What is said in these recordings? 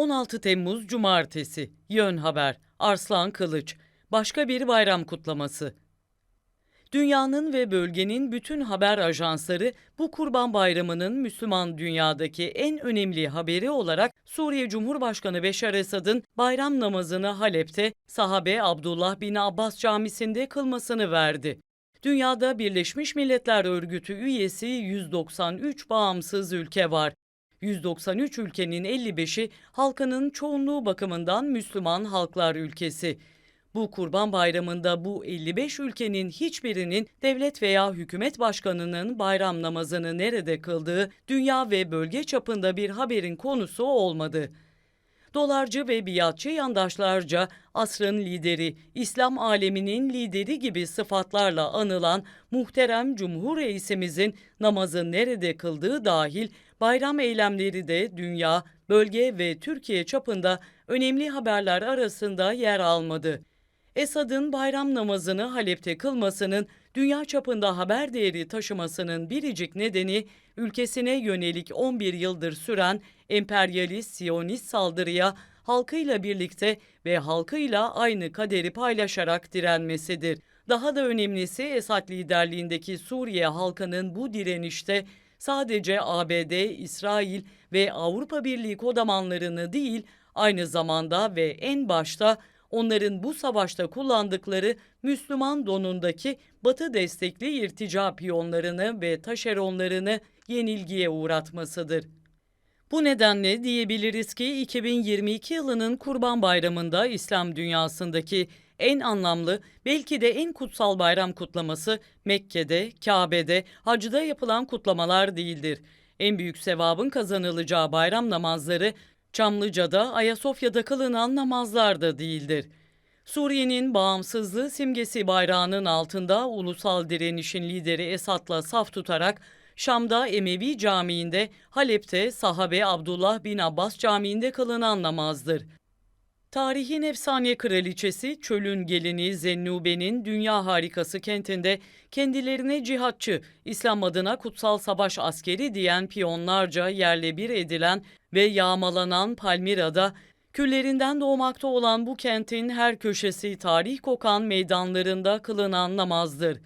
16 Temmuz Cumartesi Yön Haber Arslan Kılıç Başka bir bayram kutlaması Dünyanın ve bölgenin bütün haber ajansları bu Kurban Bayramı'nın Müslüman dünyadaki en önemli haberi olarak Suriye Cumhurbaşkanı Beşar Esad'ın bayram namazını Halep'te sahabe Abdullah bin Abbas Camisi'nde kılmasını verdi. Dünyada Birleşmiş Milletler Örgütü üyesi 193 bağımsız ülke var. 193 ülkenin 55'i halkının çoğunluğu bakımından Müslüman halklar ülkesi. Bu Kurban Bayramı'nda bu 55 ülkenin hiçbirinin devlet veya hükümet başkanının bayram namazını nerede kıldığı dünya ve bölge çapında bir haberin konusu olmadı. Dolarcı ve biatçı yandaşlarca asrın lideri, İslam aleminin lideri gibi sıfatlarla anılan muhterem Cumhur Reisimizin namazı nerede kıldığı dahil bayram eylemleri de dünya, bölge ve Türkiye çapında önemli haberler arasında yer almadı. Esad'ın bayram namazını Halep'te kılmasının dünya çapında haber değeri taşımasının biricik nedeni ülkesine yönelik 11 yıldır süren emperyalist Siyonist saldırıya halkıyla birlikte ve halkıyla aynı kaderi paylaşarak direnmesidir. Daha da önemlisi Esad liderliğindeki Suriye halkının bu direnişte sadece ABD, İsrail ve Avrupa Birliği kodamanlarını değil, aynı zamanda ve en başta onların bu savaşta kullandıkları Müslüman donundaki Batı destekli irtica piyonlarını ve taşeronlarını yenilgiye uğratmasıdır. Bu nedenle diyebiliriz ki 2022 yılının Kurban Bayramı'nda İslam dünyasındaki en anlamlı, belki de en kutsal bayram kutlaması Mekke'de, Kabe'de, hacda yapılan kutlamalar değildir. En büyük sevabın kazanılacağı bayram namazları Çamlıca'da, Ayasofya'da kılınan namazlar da değildir. Suriye'nin bağımsızlığı simgesi bayrağının altında ulusal direnişin lideri Esad'la saf tutarak Şam'da Emevi Camii'nde, Halep'te sahabe Abdullah bin Abbas Camii'nde kılınan namazdır. Tarihin efsane kraliçesi çölün gelini Zennube'nin dünya harikası kentinde kendilerine cihatçı, İslam adına kutsal savaş askeri diyen piyonlarca yerle bir edilen ve yağmalanan Palmira'da küllerinden doğmakta olan bu kentin her köşesi tarih kokan meydanlarında kılınan namazdır.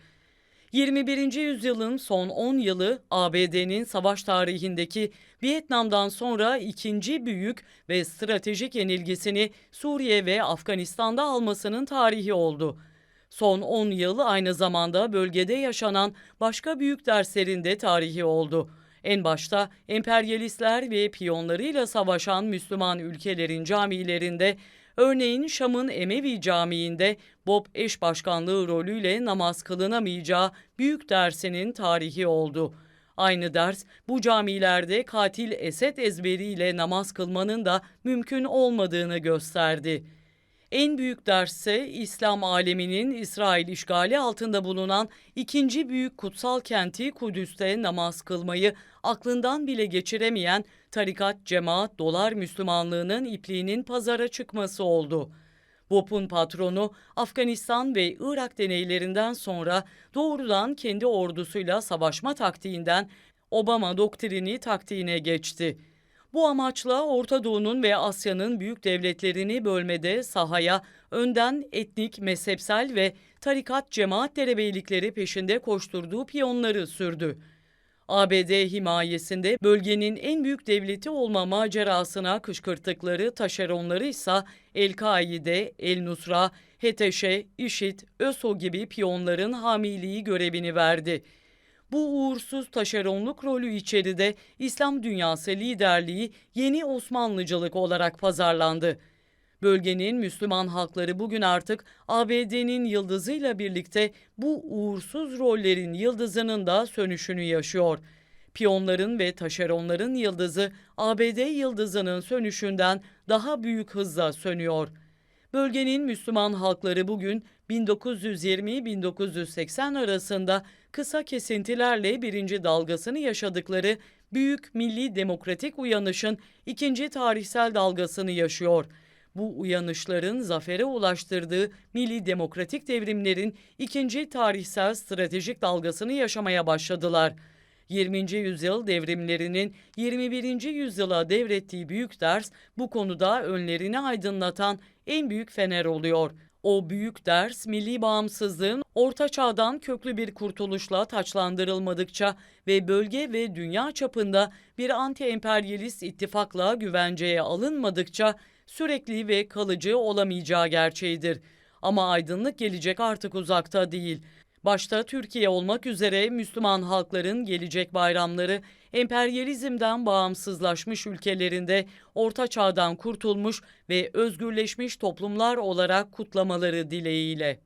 21. yüzyılın son 10 yılı ABD'nin savaş tarihindeki Vietnam'dan sonra ikinci büyük ve stratejik yenilgisini Suriye ve Afganistan'da almasının tarihi oldu. Son 10 yıl aynı zamanda bölgede yaşanan başka büyük derslerin de tarihi oldu. En başta emperyalistler ve piyonlarıyla savaşan Müslüman ülkelerin camilerinde Örneğin Şam'ın Emevi Camii'nde Bob eş başkanlığı rolüyle namaz kılınamayacağı büyük dersinin tarihi oldu. Aynı ders bu camilerde katil Esed ezberiyle namaz kılmanın da mümkün olmadığını gösterdi. En büyük dersse İslam aleminin İsrail işgali altında bulunan ikinci büyük kutsal kenti Kudüs'te namaz kılmayı aklından bile geçiremeyen tarikat, cemaat, dolar Müslümanlığının ipliğinin pazara çıkması oldu. BOP'un patronu Afganistan ve Irak deneylerinden sonra doğrudan kendi ordusuyla savaşma taktiğinden Obama doktrini taktiğine geçti. Bu amaçla Orta Doğu'nun ve Asya'nın büyük devletlerini bölmede sahaya önden etnik, mezhepsel ve tarikat cemaat derebeylikleri peşinde koşturduğu piyonları sürdü. ABD himayesinde bölgenin en büyük devleti olma macerasına kışkırttıkları taşeronları ise El-Kaide, El-Nusra, HTŞ, IŞİD, ÖSO gibi piyonların hamiliği görevini verdi. Bu uğursuz taşeronluk rolü içeride İslam dünyası liderliği yeni Osmanlıcılık olarak pazarlandı. Bölgenin Müslüman halkları bugün artık ABD'nin yıldızıyla birlikte bu uğursuz rollerin yıldızının da sönüşünü yaşıyor. Piyonların ve taşeronların yıldızı ABD yıldızının sönüşünden daha büyük hızla sönüyor. Bölgenin Müslüman halkları bugün 1920-1980 arasında kısa kesintilerle birinci dalgasını yaşadıkları büyük milli demokratik uyanışın ikinci tarihsel dalgasını yaşıyor. Bu uyanışların zafere ulaştırdığı milli demokratik devrimlerin ikinci tarihsel stratejik dalgasını yaşamaya başladılar. 20. yüzyıl devrimlerinin 21. yüzyıla devrettiği büyük ders bu konuda önlerini aydınlatan en büyük fener oluyor. O büyük ders milli bağımsızlığın orta çağdan köklü bir kurtuluşla taçlandırılmadıkça ve bölge ve dünya çapında bir anti-emperyalist ittifakla güvenceye alınmadıkça sürekli ve kalıcı olamayacağı gerçeğidir. Ama aydınlık gelecek artık uzakta değil. Başta Türkiye olmak üzere Müslüman halkların gelecek bayramları emperyalizmden bağımsızlaşmış ülkelerinde orta çağdan kurtulmuş ve özgürleşmiş toplumlar olarak kutlamaları dileğiyle.